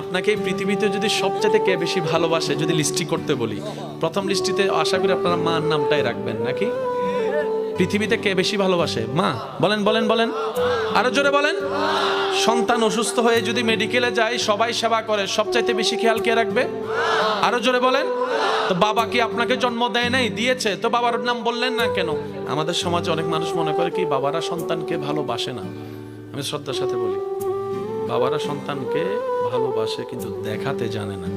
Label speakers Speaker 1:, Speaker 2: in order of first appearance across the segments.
Speaker 1: আপনাকে এই পৃথিবীতে যদি সবচেয়ে কে বেশি ভালোবাসে, যদি লিস্টি করতে বলি, প্রথম লিস্টিতে আশা করি আপনারা মার নামটাই রাখবেন, নাকি? পৃথিবীতে কে বেশি ভালোবাসে? মা, বলেন বলেন বলেন। আরও জোরে বলেন। সন্তান অসুস্থ হয়ে যদি মেডিকেলে যায়, সবাই সেবা করে, সবচাইতে বেশি খেয়াল কে রাখবে? আরও জোরে বলেন। তো বাবা কি আপনাকে জন্ম দেয় নাই? দিয়েছে। তো বাবার নাম বললেন না কেন? আমাদের সমাজে অনেক মানুষ মনে করে কি, বাবারা সন্তানকে ভালোবাসে না। আমি শ্রদ্ধার সাথে বলি, বাবারা সন্তানকে ভালোবাসে কিন্তু দেখাতে জানে না।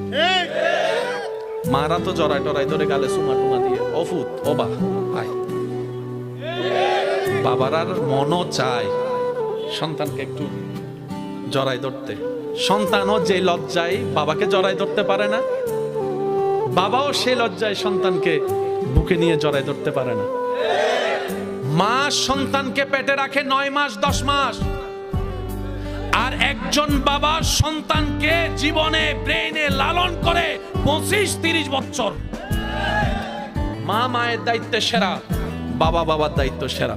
Speaker 1: মারা তো জড়াই টরাই ধরে গালে সুমা টুমা দিয়ে। অফুত অবা আয়। বাবারার মনও চায় সন্তানকে একটু জড়াই ধরতে। সন্তানও যে লজ্জায় বাবাকে জড়াই ধরতে পারে না বাবাও সেই লজ্জায় সন্তানকে বুকে নিয়ে জড়াই ধরতে পারে না। মা সন্তানকে পেটে রাখে নয় মাস দশ মাস। আর একজন বাবা সন্তানকে জীবনে ব্রেনে লালন করে পঁচিশ তিরিশ বছর। মা মায়ের দায়িত্বে সেরা, বাবা বাবার দায়িত্ব সেরা।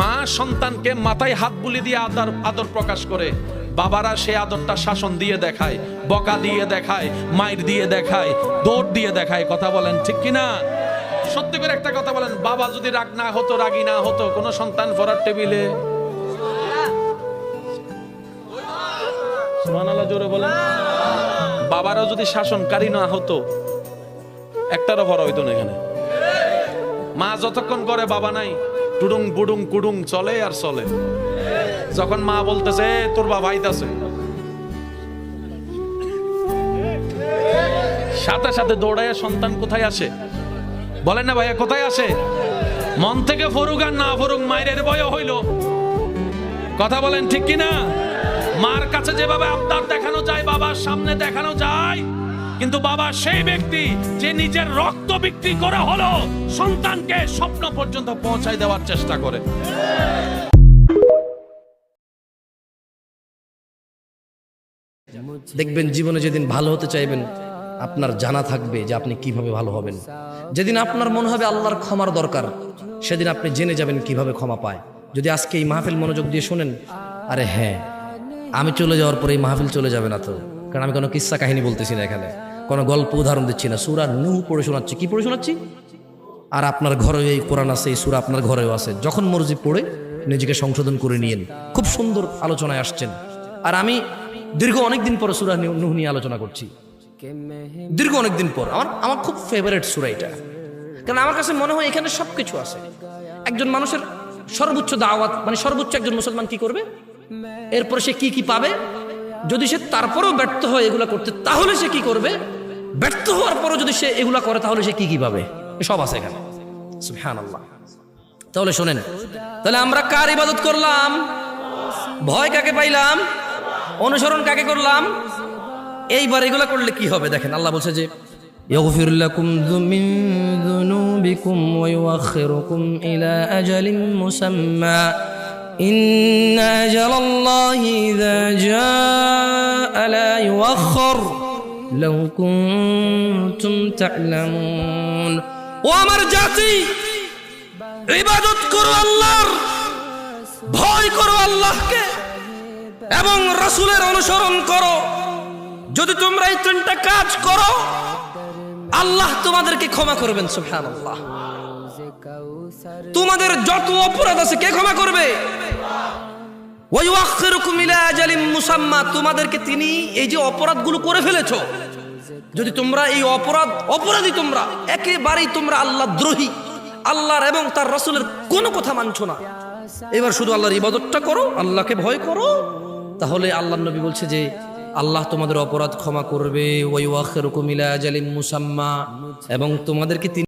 Speaker 1: মা সন্তানকে মাথায় হাত বুলি দিয়ে আদর আদর প্রকাশ করে। বাবারা সে আদরটা শাসন দিয়ে দেখায়, বকা দিয়ে দেখায় মায়ের দিয়ে দেখায়, দৌড় দিয়ে দেখায়, কথা বলেন ঠিক কিনা? সত্যি করে একটা কথা বলেন, বাবা যদি রাগ না হতো, রাগী না হতো, কোনো সন্তান পড়ার টেবিলে বাবারও যদি শাসনকারী না হতো, একটারও ভরা হইতো না এখানে। মা যতক্ষণ করে বাবা নাই, টুডুং বুডুং কুডুং চলে আর চলে। যখন মা বলতেছে তোর বাবা আইতাছে। সাথে সাথে দৌড়াইয়া সন্তান কোথায় আসে? বলেন না ভাইয়া, কোথায় আসে? মন থেকে ফরুক আর না ফরুক মায়ের বয় হইল। কথা বলেন ঠিক কিনা? মার কাছে যেভাবে আবদার দেখানো যায়, বাবার সামনে দেখানো যায়, কিন্তু বাবা সেই ব্যক্তি যে নিজের রক্ত বিক্রি করে হলো, সন্তানকে স্বপ্ন পর্যন্ত পৌঁছায় দেওয়ার চেষ্টা করে।
Speaker 2: দেখবেন জীবনে যেদিন ভালো হতে চাইবেন, আপনার জানা থাকবে যে আপনি কীভাবে ভালো হবেন। যেদিন আপনার মনে হবে আল্লাহর ক্ষমার দরকার, সেদিন আপনি জেনে যাবেন কীভাবে ক্ষমা পায়। যদি আজকে এই মাহফিল মনোযোগ দিয়ে শোনেন, আরে হ্যাঁ আমি চলে যাওয়ার পরে এই মাহফিল চলে যাবে না তো। কারণ আমি কোনো কিস্সা কাহিনী বলতেছি না এখানে। কোনো গল্প উদাহরণ দিচ্ছি না। সুরা নু পড়ে শোনাচ্ছি। কি পড়ে শোনাচ্ছি? আর আপনার ঘরেও এই কোরআন আছে, এই সুরা আপনার ঘরেও আছে। যখন মর্জি পড়ে নিজেকে সংশোধন করে নিয়েন। খুব সুন্দর আলোচনায় আসছেন। আর আমি দীর্ঘ অনেক দিন পরে সুরা নুহ নিয়ে আলোচনা করছি। দীর্ঘ অনেক দিন পর। আমার আমার খুব ফেভারিট সুরা এটা। কারণ আমার কাছে মনে হয় এখানে সব কিছু আছে। একজন মানুষের সর্বোচ্চ দাওয়াত মানে সর্বোচ্চ একজন মুসলমান কি করবে? এরপরে সে কি কি পাবে যদি সে তারপরেও ব্যর্থ হয় এগুলা করতে তাহলে সে কি করবে ব্যর্থ হওয়ার পরও যদি সে এগুলা করে তাহলে সে কি কি পাবে এ সব আছে এখানে সুবহানাল্লাহ তাহলে শোনেন তাহলে আমরা কার ইবাদত করলাম ভয় কাকে পাইলাম অনুসরণ কাকে করলাম এইবার এগুলা করলে কি হবে দেখেন আল্লাহ বলছে যে يغفر لكم ذو- من ذنوبكم ويؤخركم إلى أجل مسمى إن أجل الله إذا جاء لا يؤخر لو كنتم تعلمون وأمر جاتي ইবাদত করো আল্লাহর ভয় করো আল্লাহকে এবং রাসূলের অনুসরণ করো যদি তোমরা এই তিনটা কাজ করো আল্লাহ তোমাদেরকে ক্ষমা করবেন সুবহানাল্লাহ তোমাদের যত অপরাধ আছে, কে ক্ষমা করবে? তোমাদেরকে তিনি এই যে অপরাধগুলো করে ফেলেছো। যদি তোমরা এই অপরাধ, অপরাধী তোমরা, একেবারেই তোমরা আল্লাহ দ্রোহী, আল্লাহর এবং তার রসুলের কোনো কথা মানছো না। এবার শুধু আল্লাহর ইবাদতটা করো, আল্লাহকে ভয় করো। তাহলে আল্লাহ নবী বলছে যে, আল্লাহ তোমাদের অপরাধ ক্ষমা করবে। ওই ওয়াখের জালিম মুসাম্মা, এবং তোমাদেরকে তিনি